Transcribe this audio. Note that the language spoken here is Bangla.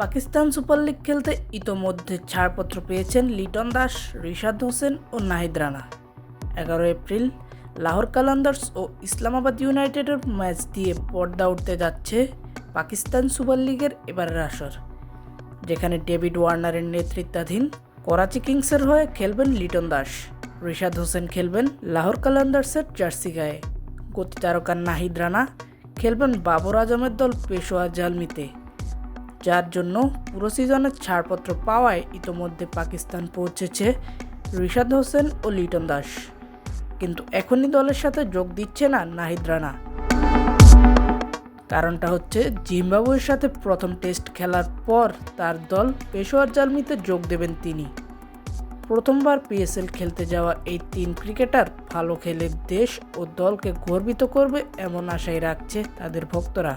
পাকিস্তান সুপার লিগ খেলতে ইতোমধ্যে ছাড়পত্র পেয়েছেন লিটন দাস, রিশাদ হোসেন ও নাহিদ রানা। এগারো এপ্রিল লাহোর কালান্দার্স ও ইসলামাবাদ ইউনাইটেডের ম্যাচ দিয়ে পর্দা উঠতে যাচ্ছে পাকিস্তান সুপার লিগের এবারের আসর যেখানে ডেভিড ওয়ার্নারের নেতৃত্বাধীন করাচি কিংসের হয়ে খেলবেন লিটন দাস। রিশাদ হোসেন খেলবেন লাহোর কালান্দার্সের জার্সি গায়ে। গতি তারকা নাহিদ রানা খেলবেন বাবর আজমের দল পেশোয়া জালমিতে। যার জন্য পুরো সিজনের ছাড়পত্র পাওয়ায় ইতোমধ্যে পাকিস্তান পৌঁছেছে রিশাদ হোসেন ও লিটন দাস। কিন্তু এখনই দলের সাথে যোগ দিচ্ছে না নাহিদ রানা। কারণটা হচ্ছে জিম্বাবুয়ের সাথে প্রথম টেস্ট খেলার পর তার দল পেশোয়ার জালমিতে যোগ দেবেন তিনি। প্রথমবার পিএসএল খেলতে যাওয়া এই তিন ক্রিকেটার ভালো খেলে দেশ ও দলকে গর্বিত করবে এমন আশাই রাখছে তাদের ভক্তরা।